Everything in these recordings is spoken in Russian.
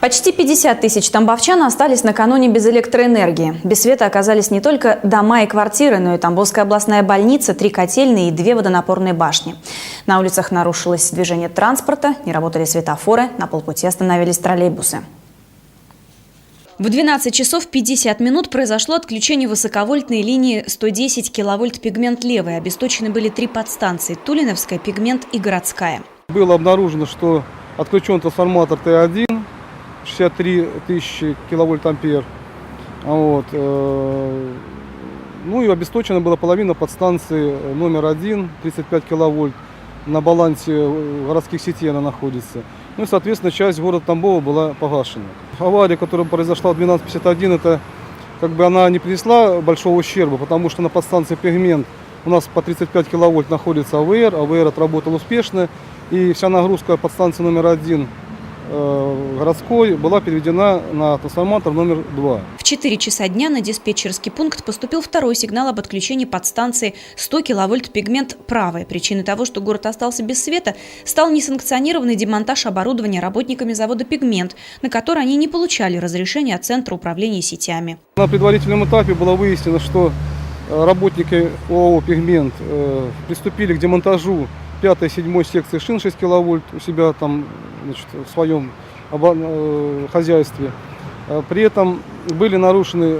Почти 50 тысяч тамбовчан остались накануне без электроэнергии. Без света оказались не только дома и квартиры, но и Тамбовская областная больница, три котельные и две водонапорные башни. На улицах нарушилось движение транспорта, не работали светофоры, на полпути остановились троллейбусы. В 12 часов 50 минут произошло отключение высоковольтной линии 110 киловольт пигмент левый. Обесточены были три подстанции – Тулиновская, пигмент и городская. Было обнаружено, что отключен трансформатор Т1, 63 тысячи киловольт ампер. А Вот. э, Ну и обесточена была половина подстанции номер один, 35 киловольт. На балансе э, городских сетей она находится. Ну и, соответственно, часть города Тамбова была погашена. Авария, которая произошла в 12.51, это как бы она не принесла большого ущерба, потому что на подстанции «Пигмент» у нас по 35 киловольт находится АВР, АВР отработал успешно, и вся нагрузка подстанции номер один э, городской была переведена на трансформатор номер два. В 4 часа дня на диспетчерский пункт поступил второй сигнал об отключении подстанции 100 киловольт пигмент правой. Причиной того, что город остался без света, стал несанкционированный демонтаж оборудования работниками завода «Пигмент», на который они не получали разрешения от Центра управления сетями. На предварительном этапе было выяснено, что э, работники ОАО «Пигмент» э, приступили к демонтажу 5-7 секции шин 6 киловольт у себя там значит, в своем э, хозяйстве. Э, При этом были нарушены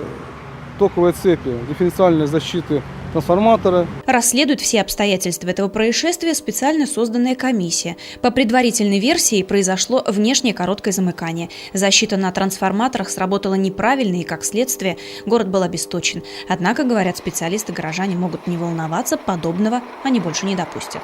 токовые цепи дифференциальной защиты трансформатора. Расследует все обстоятельства этого происшествия специально созданная комиссия. По предварительной версии произошло внешнее короткое замыкание. Защита на трансформаторах сработала неправильно и, как следствие, город был обесточен. Однако, говорят специалисты, горожане могут не волноваться, подобного они больше не допустят.